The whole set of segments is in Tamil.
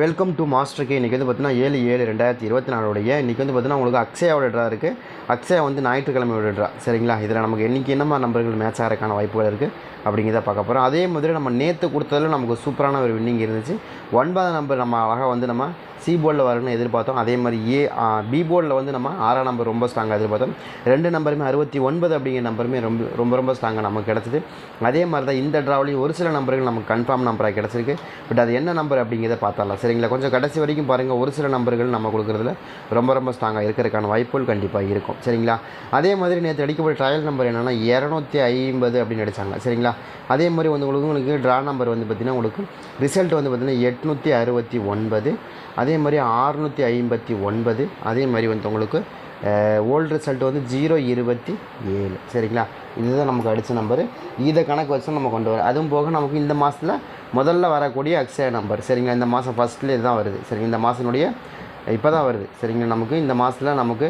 வெல்கம் டு மாஸ்டர் கே இன்றைக்கி வந்து பார்த்தீங்கன்னா ஏழு ஏழு ரெண்டாயிரத்தி இருபத்தி நாலுடைய இன்றைக்கி வந்து பார்த்தீங்கன்னா உங்களுக்கு அக்ஷயாவோட ட்ரா இருக்குது அக்ஷயா வந்து ஞாயிற்றுக்கிழமையோட ட்ரா சரிங்களா? இதில் நமக்கு என்றைக்கு என்னமா நம்பர்கள் மேட்ச் ஆகிறதுக்கான வாய்ப்புகள் இருக்குது அப்படிங்கிறத பார்க்க போகிறோம் அதே மாதிரி நம்ம நேற்று கொடுத்ததில் நமக்கு சூப்பரான ஒரு வின்னிங் இருந்துச்சு. ஒன்பதாம் நம்பர் நம்ம அழகாக வந்து நம்ம சி போர்டில் வரணும்னு எதிர்பார்த்தோம். அதே மாதிரி ஏ பி போர்டில் வந்து நம்ம ஆறாம் நம்பர் ரொம்ப ஸ்ட்ராங்காக எதிர்பார்த்தோம். ரெண்டு நம்பருமே அறுபத்தி ஒன்பது அப்படிங்கிற நம்பருமே ரொம்ப ரொம்ப ரொம்ப ஸ்ட்ராங்காக நமக்கு கிடச்சிது. அதே மாதிரி தான் இந்த ட்ராவலையும் ஒரு சில நம்பர்கள் நமக்கு கன்ஃபார்ம் நம்பராக கிடச்சிருக்கு. பட் அது என்ன நம்பர் அப்படிங்கிறத பார்த்தாலாம் சரிங்களா? கொஞ்சம் கடைசி வரைக்கும் பாருங்கள் ஒரு சில நம்பர்கள் நம்ம கொடுக்குறதுல ரொம்ப ரொம்ப ஸ்ட்ராங்காக இருக்கிறதுக்கான வாய்ப்புகள் கண்டிப்பாக இருக்கும். சரிங்களா? அதே மாதிரி நேற்று அடிக்கப்பட்ட ட்ரையல் நம்பர் என்னென்னா இரநூத்தி ஐம்பது அப்படின்னு அடித்தாங்க சரிங்களா? அதே மாதிரி வந்து உங்களுக்கு உங்களுக்கு ட்ரா நம்பர் வந்து பார்த்திங்கன்னா உங்களுக்கு ரிசல்ட் வந்து பார்த்திங்கன்னா எட்நூற்றி அறுபத்தி ஒன்பது. அதே மாதிரி ஆறுநூற்றி ஐம்பத்தி ஒன்பது. அதே மாதிரி வந்து உங்களுக்கு ஓல்டு ரிசல்ட் வந்து ஜீரோ இருபத்தி ஏழு. சரிங்களா? இதுதான் நமக்கு அடித்த நம்பரு இதை கணக்கு வச்சு நம்ம கொண்டு வரோம் அதுவும் போக நமக்கு இந்த மாதத்தில் முதல்ல வரக்கூடிய அக்ஷய நம்பர் சரிங்களா? இந்த மாதம் ஃபஸ்ட்டில் இதுதான் வருது. சரிங்க இந்த மாதத்தினுடைய இப்போ தான் வருது. சரிங்களா? நமக்கு இந்த மாதத்தில் நமக்கு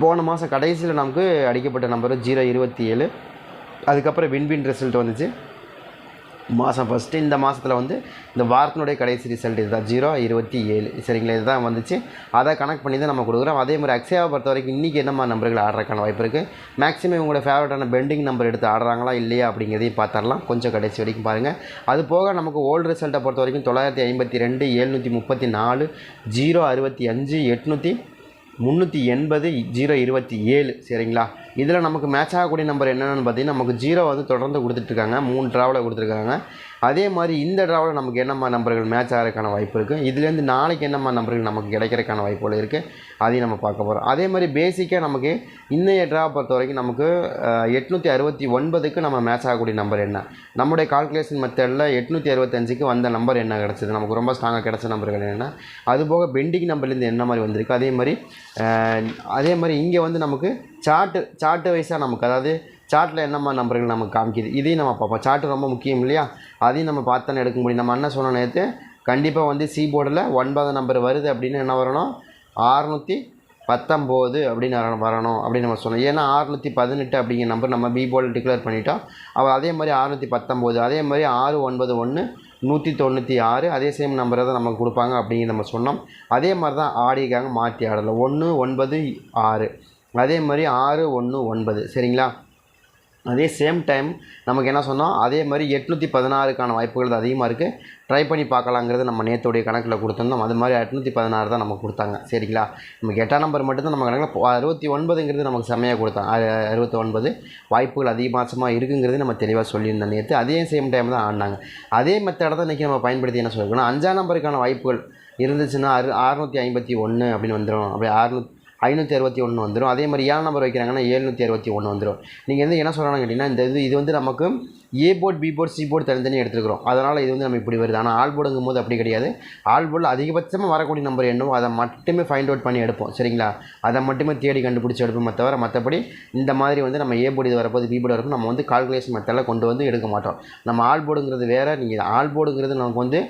போன மாதம் கடைசியில் நமக்கு அடிக்கப்பட்ட நம்பர் ஜீரோ இருபத்தி ஏழு. அதுக்கப்புறம் வின்வின் ரிசல்ட் வந்துச்சு. மாதம் ஃபஸ்ட்டு இந்த மாதத்தில் வந்து இந்த வாரத்தினுடைய கடைசி ரிசல்ட் இதுதான். ஜீரோ இருபத்தி ஏழு. சரிங்களா? இதுதான் வந்துச்சு. அதை கனெக்ட் பண்ணி தான் நம்ம கொடுக்குறோம். அதே மாதிரி அக்ஸியாவை பொறுத்த வரைக்கும் இன்றைக்கி என்னம்மா நம்பர்கள் ஆடுறதுக்கான வாய்ப்பு இருக்குது மேக்ஸிமம் உங்களோட ஃபேவரட்டான பெண்டிங் நம்பர் எடுத்து ஆடுறாங்களா இல்லையா அப்படிங்கிறதையும் பார்த்துடலாம். கொஞ்சம் கடைசி வரைக்கும் பாருங்கள் அது போக நமக்கு ஓல்டு ரிசல்ட்டை பொறுத்த வரைக்கும் தொள்ளாயிரத்தி ஐம்பத்தி ரெண்டு எழுநூற்றி முப்பத்தி நாலு ஜீரோ அறுபத்தி அஞ்சு எட்நூற்றி முந்நூற்றி எண்பது ஜீரோ இருபத்தி ஏழு. சரிங்களா? இதில் நமக்கு மேட்ச் ஆகக்கூடிய நம்பர் என்னென்னு பார்த்தீங்கன்னா நமக்கு ஜீரோ வந்து தொடர்ந்து கொடுத்துட்ருக்காங்க. மூணு ட்ராவலை கொடுத்துருக்காங்க. அதே மாதிரி இந்த ட்ராவலில் நமக்கு என்னம்மா நம்பர்கள் மேட்ச் ஆகிறதுக்கான வாய்ப்பு இருக்குது இதுலேருந்து நாளைக்கு என்னம்மா நம்பர்கள் நமக்கு கிடைக்கிறதுக்கான வாய்ப்புகள் இருக்குது அதையும் நம்ம பார்க்க போகிறோம் அதே மாதிரி பேசிக்காக நமக்கு இன்றைய ட்ரா பொறுத்த வரைக்கும் நமக்கு எட்நூற்றி அறுபத்தி ஒன்பதுக்கு நம்ம மேட்ச் ஆகக்கூடிய நம்பர் என்ன? நம்முடைய கால்குலேஷன் மெத்தடில் எட்நூற்றி அறுபத்தஞ்சுக்கு வந்த நம்பர் என்ன கிடச்சிது? நமக்கு ரொம்ப ஸ்ட்ராங்காக கிடச்ச நம்பர்கள் என்ன அதுபோக பெண்டிங் நம்பர்லேருந்து என்ன மாதிரி வந்திருக்கு? அதே மாதிரி அதே மாதிரி இங்கே வந்து நமக்கு சார்ட்டு சார்ட்டு வைஸாக நமக்கு. அதாவது சார்ட்டில் என்னம்மா நம்பர்கள் நமக்கு காமிக்குது? இதையும் நம்ம பார்ப்போம். சார்ட்டு ரொம்ப முக்கியம் இல்லையா? அதையும் நம்ம பார்த்தானே எடுக்க முடியும். நம்ம என்ன சொன்ன நேற்று கண்டிப்பாக வந்து சி போர்டில் ஒன்பது நம்பர் வருது அப்படின்னு என்ன வரணும்? ஆறுநூற்றி பத்தொம்போது அப்படின்னு வர- வரணும் அப்படின்னு நம்ம சொன்னோம். ஏன்னா ஆறுநூற்றி பதினெட்டு அப்படிங்கிற நம்பர் நம்ம பி போர்டில் டிக்ளேர் பண்ணிட்டோம். அவள் அதே மாதிரி ஆறுநூற்றி பத்தொம்போது அதே மாதிரி ஆறு ஒன்பது ஒன்று நூற்றி தொண்ணூற்றி ஆறு அதே சேம் நம்பரை தான் நமக்கு கொடுப்பாங்க அப்படிங்கிற நம்ம சொன்னோம். அதே மாதிரி தான் ஆடிக்காங்க மாற்றி ஆடலை. ஒன்று ஒன்பது ஆறு. அதே மாதிரி ஆறு ஒன்று ஒன்பது. சரிங்களா? அதே சேம் டைம் நமக்கு என்ன சொன்னோம்? அதே மாதிரி எட்நூற்றி பதினாறுக்கான வாய்ப்புகள் அதிகமாக இருக்குது ட்ரை பண்ணி பார்க்கலாங்கிறது நம்ம நேற்றுடைய கணக்கில் கொடுத்துருந்தோம். அது மாதிரி எட்நூற்றி பதினாறு தான் நமக்கு கொடுத்தாங்க. சரிங்களா? நமக்கு எட்டாம் நம்பர் மட்டும்தான் நம்ம கணக்கில் அறுபத்தி ஒன்பதுங்கிறது நமக்கு செம்மையாக கொடுத்தாங்க அறுபத்தி ஒன்பது வாய்ப்புகள் அதிகபட்சமாக இருக்குங்கிறது நம்ம தெளிவாக சொல்லியிருந்தோம் நேற்று அதே சேம் டைம் தான் ஆடினாங்க. அதே மெத்தடை தான் இன்றைக்கி நம்ம பயன்படுத்தி என்ன சொல்லிருக்கோம் அஞ்சாம் நம்பருக்கான வாய்ப்புகள் இருந்துச்சுன்னா அறு அறுநூற்றி ஐம்பத்தி ஒன்று அப்படின்னு வந்துடும் அப்படி அறுநூத்தி ஐநூற்றி அறுபத்தி ஒன்று வந்துடும் அதே மாதிரி ஏழு நம்பர் வைக்கிறாங்கன்னா ஏழ்நூற்றி அறுபத்தி ஒன்று வந்துடும் நீங்கள் வந்து என்ன சொல்கிறாங்க கேட்டிங்கன்னா இந்த இது இது வந்து நமக்கு A board B board C board தனித்தனியாக எடுத்துருக்கிறோம். அதனால் இது வந்து நம்ம இப்படி வருது. ஆனால் ஆல் போர்டுங்கும் போது அப்படி கிடையாது. ஆல் போர்டில் அதிகபட்சமாக வரக்கூடிய நம்பர் என்னவோ அதை மட்டுமே ஃபைண்ட் அவுட் பண்ணி எடுப்போம். சரிங்களா? அதை மட்டுமே தேடி கண்டுபிடிச்சி எடுப்போம் தவிர மற்றபடி இந்த மாதிரி வந்து நம்ம ஏ போர்டு இது வரப்போது பி போர்டு வரப்போ நம்ம வந்து கால்குலேஷன் மெத்தடில் கொண்டு வந்து எடுக்க மாட்டோம். நம்ம ஆல் போர்டுங்கிறது வேறு நீங்கள் ஆல் போர்டுங்கிறது நமக்கு வந்து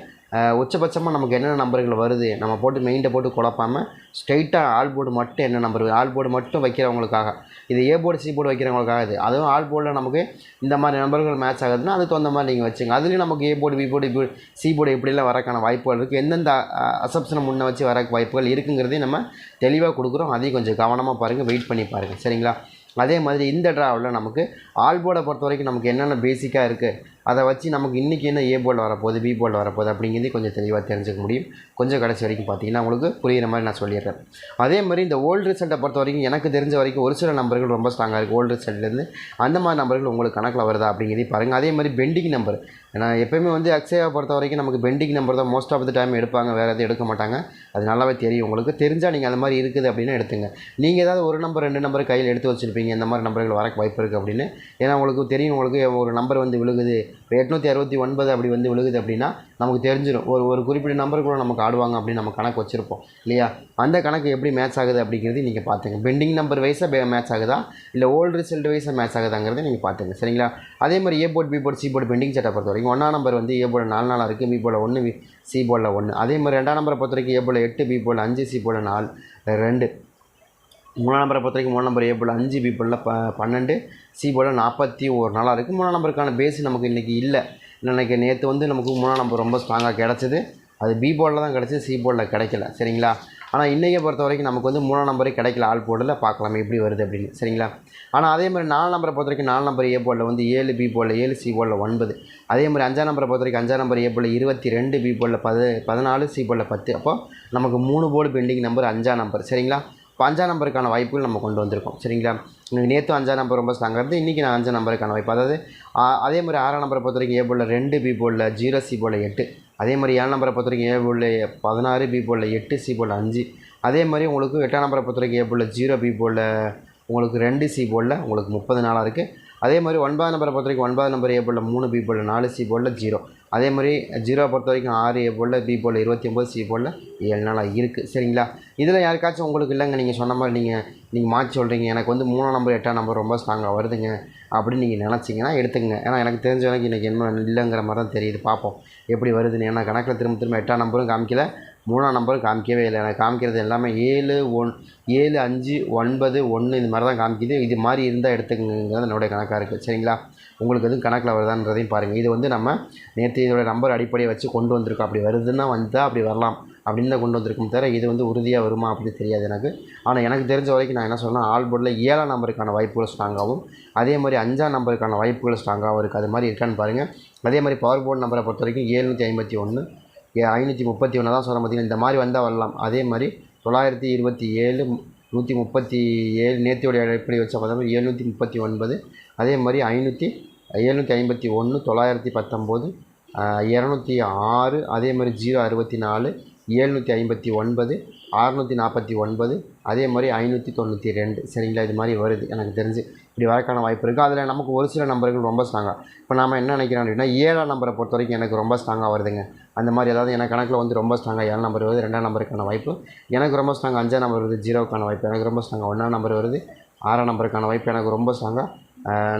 உச்சபட்சமாக நமக்கு என்னென்ன நம்பர்கள் வருது நம்ம போட்டு மெயின்ட்டை போட்டு குழப்பாமல் ஸ்ட்ரைட்டாக ஆல் போர்டு மட்டும் என்ன நம்பர் ஆல் போர்டு மட்டும் வைக்கிறவங்களுக்காக. இது ஏ போர்டு சி போர்டு வைக்கிறவங்களுக்காக இது. அதுவும் ஆல் போர்டில் நமக்கு இந்த மாதிரி நம்பர்கள் மேட்ச் ஆகுதுன்னா அதுக்கு தகுந்த மாதிரி நீங்கள் வச்சுங்க. அதுலேயும் நமக்கு A board B board B C board இப்படிலாம் வரக்கான வாய்ப்புகள் இருக்குது எந்தெந்த அசப்ஷனை முன்னே வச்சு வர வாய்ப்புகள் இருக்குங்கிறதையும் நம்ம தெளிவாக கொடுக்குறோம். அதையும் கொஞ்சம் கவனமாக பாருங்கள் வெயிட் பண்ணி பாருங்கள் சரிங்களா? அதே மாதிரி இந்த ட்ராவில் நமக்கு ஆல் போர்டை பொறுத்த வரைக்கும் நமக்கு என்னென்ன பேசிக்காக இருக்குது அதை வச்சு நமக்கு இன்றைக்கி என்ன ஏ போர்டில் வரப்போகுது பி போர்டில் வரப்போகுது அப்படிங்கிறதே கொஞ்சம் தெளிவாக தெரிஞ்சுக்க முடியும். கொஞ்சம் கடைசி வரைக்கும் பார்த்தீங்கன்னா உங்களுக்கு புரிகிற மாதிரி நான் சொல்லிடுறேன். அதே மாதிரி இந்த ஓல்டு ரிசல்ட்டை பொறுத்த வரைக்கும் எனக்கு தெரிஞ்ச வரைக்கும் ஒரு சில நம்பர்கள் ரொம்ப ஸ்ட்ராங்காக இருக்குது ஓல்டு ரிசல்ட்லேருந்து அந்த மாதிரி நம்பர்கள் உங்களுக்கு கணக்கில் வருதா அப்படிங்கிறதையும் பாருங்கள் அதே மாதிரி பெண்டிங் நம்பர் ஏன்னா எப்போயுமே வந்து அக்ஸேவை பொறுத்த வரைக்கும் நமக்கு பெண்டிங் நம்பர் தான் மோஸ்ட் ஆஃப் த டைம் எடுப்பாங்க. வேறு எதுவும் எடுக்க மாட்டாங்க. அது நல்லாவே தெரியும். உங்களுக்கு தெரிஞ்சால் நீங்கள் அந்த மாதிரி இருக்குது அப்படின்னு எடுத்துங்க. நீங்கள் ஏதாவது ஒரு நம்பர் ரெண்டு நம்பர் கையில் எடுத்து வச்சுருப்பீங்க இந்த மாதிரி நம்பர்கள் வரக்கு வாய்ப்பு இருக்குது அப்படின்னு. ஏன்னா உங்களுக்கு தெரியும் உங்களுக்கு ஒரு நம்பர் வந்து விழுகுது. இப்போ எட்நூற்றி அறுபத்தி ஒன்பது அப்படி வந்து விழுகுது அப்படின்னா நமக்கு தெரிஞ்சிடும் ஒரு ஒரு குறிப்பிட்ட நம்பர் கூட நமக்கு ஆடுவாங்க அப்படின்னு நம்ம கணக்கு வச்சுருப்போம். இல்லையா? அந்த கணக்கு எப்படி மேட்ச் ஆகுது அப்படிங்கிறது நீங்கள் பார்த்துங்க பெண்டிங் நம்பர் வைஸாக மேட்ச் ஆகுதா? இல்லை ஓல்டு ரிசல்ட் வைஸாக மேட்ச் ஆகுதாங்கிறத நீங்கள் பார்த்துங்க சரிங்களா? அதே மாதிரி A board B board C board pending சட்டை பொறுத்த வரைக்கும் ஒன்றாம் நம்பர் வந்து ஏ போர்டு நாலு நாளாக இருக்குது பி போர்டில் ஒன்று சி போர்டில் ஒன்று அதே மாதிரி ரெண்டாம் நம்பரை பொறுத்த வரைக்கும் ஏ போர்டில் எட்டு பி போர்டில் அஞ்சு சி போர்டில் நாலு ரெண்டு. மூணாம் நம்பரை பொறுத்த வரைக்கும் மூணு நம்பர் ஏ போல் அஞ்சு பி போலில் ப பன்னெண்டு சி போல் நாற்பத்தி ஒரு நாளாக இருக்குது மூணாம் நம்பருக்கான பேஸ் நமக்கு இன்றைக்கி இல்லை. இன்னைக்கு நேற்று வந்து நமக்கு மூணாம் நம்பர் ரொம்ப ஸ்ட்ராங்காக கிடச்சிது. அது பி போர்டில் தான் கிடச்சி சி போர்டில் கிடைக்கல. சரிங்களா? ஆனால் இன்றைக்கை பொறுத்த வரைக்கும் நமக்கு வந்து மூணாம் நம்பரே கிடைக்கல. ஆல் போர்டில் பார்க்கலாம் எப்படி வருது அப்படின்னு. சரிங்களா? ஆனால் அதே மாதிரி நாலு நம்பரை பொறுத்த வரைக்கும் நாலு நம்பர் ஏ போர்டில் வந்து ஏழு பி போர்டில் ஏழு சி போர்டில் ஒன்பது. அதே மாதிரி அஞ்சாம் நம்பரை பொறுத்த வரைக்கும் அஞ்சாம் நம்பர் ஏ போர்டில் இருபத்தி ரெண்டு பி போர்டில் பது பதினாலு சி போர்டில் பத்து. அப்போ நமக்கு மூணு போர்டு பெண்டிங் நம்பர் அஞ்சாம் நம்பர் சரிங்களா? இப்போ அஞ்சாம் நம்பருக்கான வாய்ப்புகள் நம்ம கொண்டு வந்திருக்கோம். சரிங்களா? எனக்கு நேற்று அஞ்சாம் நம்பர் ரொம்ப ஸ்ட்ராங்காக இருந்து இன்றைக்கி நான் அஞ்சாம் நம்பருக்கான வாய்ப்பு. அதாவது அதே மாதிரி ஆறாம் நம்பரை பொறுத்த வரைக்கும் ஏ போர்டில் ரெண்டு பி போர்டில் ஜீரோ சி போர்டில் எட்டு. அதே மாதிரி ஏழு நம்பரை பொறுத்த வரைக்கும் ஏ போர்டில் பதினாறு பி போர்டில் எட்டு சி போர்டில் அஞ்சு. அதே மாதிரி உங்களுக்கு எட்டாம் நம்பரை பொறுத்த வரைக்கும் ஏ போர்டில் ஜீரோ பி போல உங்களுக்கு ரெண்டு சி போர்டில் உங்களுக்கு முப்பது நாளாக இருக்குது அதே மாதிரி ஒன்பதாம் நம்பரை பொறுத்த வரைக்கும் ஒன்பதாம் நம்பர் ஏ போர்டில் மூணு பி போர்டில் நாலு சி போல ஜீரோ. அதே மாதிரி ஜீரோ பொறுத்த வரைக்கும் ஆறு ஏ போல் பி போல் இருபத்தி ஒம்பது சி போல் ஏழு நாளாக இருக்குது சரிங்களா? இதில் யாருக்காச்சும் உங்களுக்கு இல்லைங்க. நீங்கள் சொன்ன மாதிரி நீங்கள் நீங்கள் மாற்றி சொல்கிறீங்க. எனக்கு வந்து மூணாம் நம்பர் எட்டாம் நம்பர் ரொம்ப ஸ்ட்ராங்காக வருதுங்க அப்படின்னு நீங்கள் நினச்சிங்கன்னா எடுத்துக்கங்க. ஏன்னா எனக்கு தெரிஞ்ச வரைக்கும் இன்றைக்கி என்ன இல்லைங்கிற மாதிரி தான் தெரியுது. பார்ப்போம் எப்படி வருதுன்னு. ஏன்னா கணக்கில் திரும்ப திரும்ப எட்டாம் நம்பரும் காமிக்கல மூணாம் நம்பரும் காமிக்கவே இல்லை. எனக்கு காமிக்கிறது எல்லாமே ஏழு ஒன் ஏழு அஞ்சு ஒன்பது ஒன்று இந்த மாதிரி தான் காமிக்குது. இது மாதிரி இருந்தால் எடுத்துக்கங்கிறது என்னுடைய கணக்காக இருக்குது. சரிங்களா? உங்களுக்கு எதுவும் கணக்கில் வருதான்றதையும் பாருங்கள் இது வந்து நம்ம நேற்று இதோட நம்பர் அடிப்படையை வச்சு கொண்டு வந்திருக்கோம். அப்படி வருதுன்னா வந்தால் அப்படி வரலாம். அப்படின்னு தான் கொண்டு வந்திருக்கும் தவிர இது வந்து உறுதியாக வருமா அப்படின்னு தெரியாது எனக்கு. ஆனால் எனக்கு தெரிஞ்ச வரைக்கும் நான் என்ன சொல்றேன்னா ஆல் போர்டில் ஏழாம் நம்பருக்கான வாய்ப்புகள் ஸ்ட்ராங்காகவும் அதே மாதிரி அஞ்சாம் நம்பருக்கான வாய்ப்புகள் ஸ்ட்ராங்காகவும் இருக்குது அது மாதிரி இருக்கான்னு பாருங்கள் அதே மாதிரி பவர் போர்டு நம்பரை பொறுத்த வரைக்கும் ஏழ்நூற்றி ஐம்பத்தி ஒன்று ஐநூற்றி முப்பத்தி ஒன்று தான் சொல்ல பார்த்தீங்கன்னா இந்த மாதிரி வந்தால் வரலாம். அதே மாதிரி தொள்ளாயிரத்தி இருபத்தி ஏழு நூற்றி முப்பத்தி ஏழு நேத்தியோடைய அடிப்படை வச்ச பார்த்தா எழுநூற்றி முப்பத்தி ஒன்பது. அதே மாதிரி ஐநூற்றி எழுநூற்றி ஐம்பத்தி ஒன்று தொள்ளாயிரத்தி பத்தொம்போது இரநூத்தி ஆறு அதே மாதிரி ஜீரோ அறுபத்தி நாலு ஏழ்நூற்றி ஐம்பத்தி ஒன்பது அறநூற்றி நாற்பத்தி ஒன்பது அதே மாதிரி ஐநூற்றி தொண்ணூற்றி ரெண்டு. சரிங்களா? இது மாதிரி வருது. எனக்கு தெரிஞ்சு. இப்படி வரக்கான வாய்ப்பு இருக்குது அதில் நமக்கு ஒரு சில நம்பர்கள் ரொம்ப ஸ்ட்ராங்காக இப்போ நாம் என்ன நினைக்கிறோம் அப்படின்னா ஏழாம் நம்பரை பொறுத்த வரைக்கும் எனக்கு ரொம்ப ஸ்ட்ராங்காக வருதுங்க. அந்த மாதிரி அதாவது எனக்கு கணக்கில் வந்து ரொம்ப ஸ்ட்ராங்காக ஏழு நம்பர் வருது ரெண்டாம் நம்பருக்கான வாய்ப்பு. எனக்கு ரொம்ப ஸ்ட்ராங்காக அஞ்சாம் நம்பர் வருது ஜீரோக்கான வாய்ப்பு. எனக்கு ரொம்ப ஸ்ட்ராங்காக ஒன்றாம் நம்பர் வருது ஆறாம் நம்பருக்கான வாய்ப்பு. எனக்கு ரொம்ப ஸ்ட்ராங்காக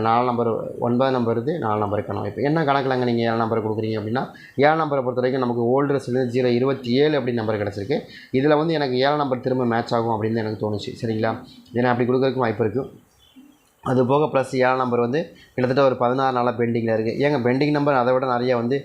நாலு நம்பர் ஒன்பது நம்பர் வருது நாலு நம்பருக்கான வாய்ப்பு. என்ன கணக்கில்ங்க நீங்கள் ஏழு நம்பர் கொடுக்குறீங்க அப்படின்னா ஏழு நம்பரை பொறுத்த வரைக்கும் நமக்கு ஓல்டு ட்ரெஸ்லேருந்து ஜீரோ இருபத்தி ஏழு அப்படின்னு நம்பர் கிடச்சிருக்கு. இதில் வந்து எனக்கு ஏழாம் நம்பர் திரும்ப மேட்ச் ஆகும் அப்படின்னு எனக்கு தோணுச்சு. சரிங்களா? ஏன்னா அப்படி கொடுக்குறதுக்கும் வாய்ப்பு இருக்குது அது போக ப்ளஸ் ஏழாம் நம்பர் வந்து கிட்டத்தட்ட ஒரு பதினாறு நாளாக பெண்டிங்கில் இருக்குது ஏங்க பெண்டிங் நம்பர் அதை விட நிறைய வந்து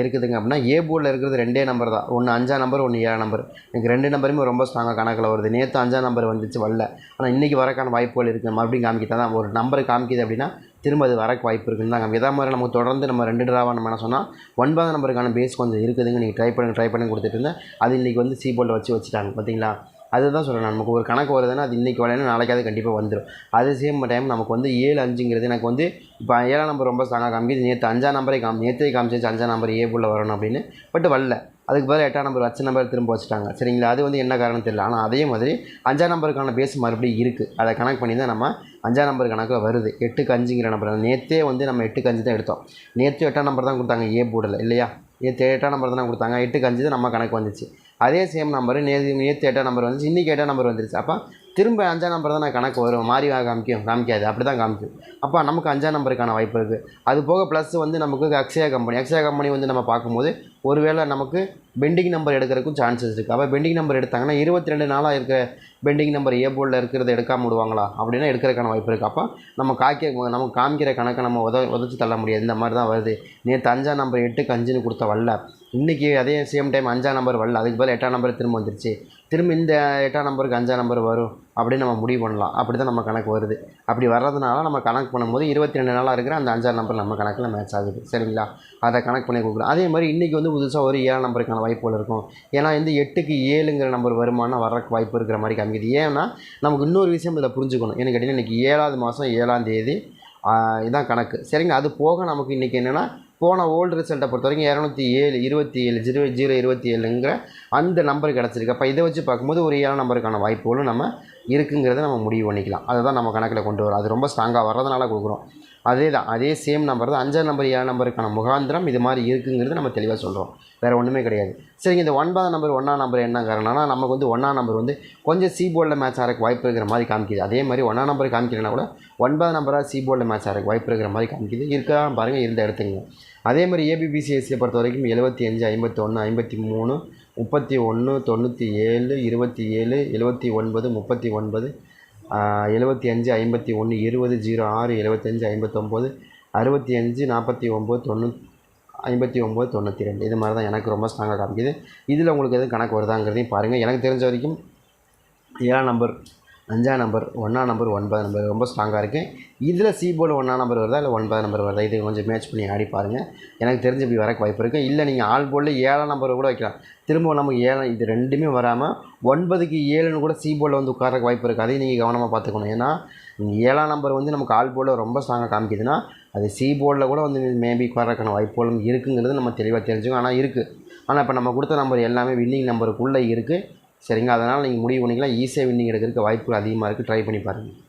இருக்குதுங்க அப்படின்னா ஏ போர்டில் இருக்கிறது ரெண்டே நம்பர் தான். ஒன்று அஞ்சாம் நம்பர் ஒன்று ஏழாம் நம்பர் எனக்கு ரெண்டு நம்பருமே ரொம்ப ஸ்ட்ராங்காக கணக்கில் வருது. நேற்று அஞ்சாம் நம்பர் வந்துச்சு வரல. ஆனால் இன்றைக்கி வரக்கான வாய்ப்புகள் இருக்குது மறுபடியும் காமிக்கிட்டா தான் ஒரு நம்பர் காமிக்குது அப்படின்னா திரும்ப அது வரக்கு வாய்ப்பு இருக்குன்னு தான் இதே மாதிரி நமக்கு தொடர்ந்து நம்ம ரெண்டு ட்ராவாக நம்ம என்ன சொன்னால் ஒன்பதாம் நம்பருக்கான பேஸ் கொஞ்சம் இருக்குதுங்க. நீங்கள் ட்ரை பண்ணி ட்ரை பண்ணி கொடுத்துட்டு இருந்தேன். அது இன்றைக்கி வந்து சி போர்டில் வச்சு வச்சுட்டாங்க. பார்த்தீங்களா அதுதான் சொல்கிறேன் நமக்கு ஒரு கணக்கு வருதுன்னா அது இன்றைக்கி வரலைன்னா நாளைக்காவது கண்டிப்பாக வந்துடும் அது சேம் டைம் நமக்கு வந்து ஏழு அஞ்சுங்கிறது எனக்கு வந்து இப்போ ஏழாம் நம்பர் ரொம்ப ஸ்ட்ராங்காக காமிக்குது. நேற்று அஞ்சாம் நம்பரே காமி நேற்றே காமிச்சிச்சு அஞ்சாம் நம்பர் ஏ புள்ள வரணும் அப்படின்னு. பட் வரல. அதுக்கு பதில் எட்டாம் நம்பர் வச்ச நம்பர் திரும்ப வச்சுட்டாங்க. சரிங்களா? அது வந்து என்ன காரணம் தெரியல. ஆனால் அதே மாதிரி அஞ்சாம் நம்பருக்கான பேஸ் மறுபடியும் இருக்குது அதை கணக்கு பண்ணி தான் நம்ம அஞ்சாம் நம்பர் கணக்கில் வருது. எட்டுக்கு அஞ்சுங்கிற நம்பர் நேற்றே வந்து நம்ம எட்டுக்கு அஞ்சு தான் எடுத்தோம். நேற்று எட்டாம் நம்பர் தான் கொடுத்தாங்க ஏ போர்டில் இல்லையா? நேற்று எட்டாம் நம்பர் தான் கொடுத்தாங்க. எட்டுக்கு அஞ்சு தான் நம்ம கணக்கு வந்துச்சு. அதே சேம் நம்பர் நேற்று நேற்று எட்டாம் நம்பர் வந்துச்சு இன்றைக்கி எட்டாம் நம்பர் வந்துருச்சு. அப்போ திரும்ப அஞ்சாம் நம்பர் தான் நான் கணக்கு வரும். மாறி காமிக்கும். காமிக்காது. அப்படி தான் காமிக்கும். அப்போ நமக்கு அஞ்சாம் நம்பருக்கான வாய்ப்பு இருக்குது அது போக ப்ளஸ் வந்து நமக்கு அக்ஷயா கம்பெனி அக்ஷயா கம்பெனி வந்து நம்ம பார்க்கும்போது ஒருவேளை நமக்கு பெண்டிங் நம்பர் எடுக்கிறதுக்கும் சான்சஸ் இருக்குது அப்போ பெண்டிங் நம்பர் எடுத்தாங்கன்னா இருபத்தி ரெண்டு நாளாக இருக்கிற பெண்டிங் நம்பர் ஏ போர்டில் இருக்கிறத எடுக்காம விடுவாங்களா? அப்படின்னா எடுக்கிறதுக்கான வாய்ப்பு இருக்குது அப்போ நம்ம காய்க்க நமக்கு காமிக்கிற கணக்கை நம்ம உத உதச்சி தள்ள முடியாது. இந்த மாதிரி தான் வருது. நேற்று அஞ்சாம் நம்பர் எட்டுக்கு அஞ்சுன்னு கொடுத்த வரல இன்றைக்கி அதே சேம் டைம் அஞ்சாம் நம்பர் வரல அதுக்கு பதில் எட்டாம் நம்பர் திரும்ப வந்துருச்சு. திரும்ப இந்த எட்டாம் நம்பருக்கு அஞ்சாம் நம்பர் வரும் அப்படின்னு நம்ம முடிவு பண்ணலாம். அப்படி தான் நம்ம கணக்கு வருது. அப்படி வர்றதுனால நம்ம கணக்கு பண்ணும்போது இருபத்தி ரெண்டு நாளாக இருக்கிற அந்த அஞ்சாம் நம்பர் நம்ம கணக்கில் மேட்ச் ஆகுது. சரிங்களா? அதை கணக்கு பண்ணி கொடுக்குறோம் அதே மாதிரி இன்றைக்கி வந்து புதுசாக ஒரு ஏழாம் நம்பருக்கான வாய்ப்புகள் இருக்கும். ஏன்னா வந்து எட்டுக்கு ஏழுங்கிற நம்பர் வருமானம் வர்றக்கு வாய்ப்பு இருக்கிற மாதிரி காமிக்குது. ஏன்னா நமக்கு இன்னொரு விஷயம் இதை புரிஞ்சுக்கணும். ஏன்னு கேட்டிங்கன்னா இன்றைக்கி ஏழாவது மாதம் ஏழாம் தேதி இதான் கணக்கு. சரிங்க அது போக நமக்கு இன்றைக்கி என்னென்னா போன ஓல்டு ரிசல்ட்டை பொறுத்த வரைக்கும் இரநூத்தி ஏழு இருபத்தி ஏழு ஜீரோ ஜீரோ இருபத்தி ஏழுங்கிற அந்த நம்பர் கிடச்சிருக்கு. அப்போ இதை வச்சு பார்க்கும்போது ஒரு ஏழு நம்பருக்கான வாய்ப்புகளும் நம்ம இருக்குங்கிறத நம்ம முடிவு பண்ணிக்கலாம். அதை தான் நம்ம கணக்கில் கொண்டு வரோம். அது ரொம்ப ஸ்ட்ராங்காக வர்றதுனால கொடுக்குறோம். அதே தான் அதே சேம் நம்பர் தான். அஞ்சாம் நம்பர் ஏழாம் நம்பருக்கான முகாந்திரம் இது மாதிரி இருக்குங்கிறது நம்ம தெளிவாக சொல்கிறோம் வேறு ஒன்றுமே கிடையாது. சரிங்க இந்த ஒன்பதாம் நம்பர் ஒன்றாம் நம்பர் என்ன காரணம்னா நமக்கு வந்து ஒன்றாம் நம்பர் வந்து கொஞ்சம் சி போர்டில் மேட்ச் ஆகிறக்கு வாய்ப்பு இருக்கிற மாதிரி காமிக்குது. அதே மாதிரி ஒன்றாம் நம்பர் காமிக்கிறேன்னா கூட ஒன்பதாம் நம்பராக சி போர்டில் மேட்ச் ஆகிறக்கு வாய்ப்பு இருக்கிற மாதிரி காமிக்குது. இருக்கா பாருங்கள் இருந்த இடத்துங்க அதே மாதிரி ஏபிபிசிஎஸ்சியை பொறுத்த வரைக்கும் எழுபத்தி அஞ்சு ஐம்பத்தொன்று ஐம்பத்தி மூணு முப்பத்தி ஒன்று தொண்ணூற்றி ஏழு இருபத்தி ஏழு எழுபத்தி ஒன்பது முப்பத்தி ஒன்பது எழுபத்தி அஞ்சு ஐம்பத்தி ஒன்று இருபது ஜீரோ ஆறு எழுபத்தஞ்சு ஐம்பத்தொம்போது அறுபத்தி அஞ்சு நாற்பத்தி ஒம்பது தொண்ணூ ஐம்பத்தி ஒம்பது தொண்ணூற்றி ரெண்டு. இது மாதிரி தான் எனக்கு ரொம்ப ஸ்ட்ராங்காக காமிக்குது. இதில் உங்களுக்கு எதுவும் கணக்கு வருதாங்கிறதையும் பாருங்கள் எனக்கு தெரிஞ்ச வரைக்கும் ஏழாம் நம்பர் அஞ்சாம் நம்பர் ஒன்றாம் நம்பர் ஒன்பதாம் நம்பர் ரொம்ப ஸ்ட்ராங்காக இருக்குது இதில் சி போர்டு ஒன்றாம் நம்பர் வருதா? இல்லை ஒன்பதாம் நம்பர் வருதா? இது கொஞ்சம் மேட்ச் பண்ணி ஆடி பாருங்கள் எனக்கு தெரிஞ்சு இப்படி வரக்கு வாய்ப்பு இருக்குது இல்லை நீங்கள் ஆல் போர்டில் ஏழாம் நம்பர் கூட வைக்கலாம். திரும்ப நமக்கு ஏழாம் இது ரெண்டுமே வராமல் ஒன்பதுக்கு ஏழுன்னு கூட சி போர்டில் வந்து உட்காரக்கு வாய்ப்பு இருக்குது அதையும் நீங்கள் கவனமாக பார்த்துக்கணும். ஏன்னா நீங்கள் ஏழாம் நம்பர் வந்து நமக்கு ஆல் போர்டில் ரொம்ப ஸ்ட்ராங்காக காமிக்குதுன்னா அது சி போர்டில் கூட வந்து மேபி உட்காரக்கான வாய்ப்புகளும் இருக்குங்கிறது நம்ம தெளிவாக தெரிஞ்சுக்கணும். ஆனால் இருக்குது ஆனால் இப்போ நம்ம கொடுத்த நம்பர் எல்லாமே வின்னிங் நம்பருக்குள்ளே இருக்குது சரிங்க அதனால் நீங்கள் முடிவு பண்ணிக்கலாம். ஈஸியாக வின்னிங் எடுக்கிறதுக்கு வாய்ப்புகள் அதிகமாக இருக்குது ட்ரை பண்ணி பாருங்கள்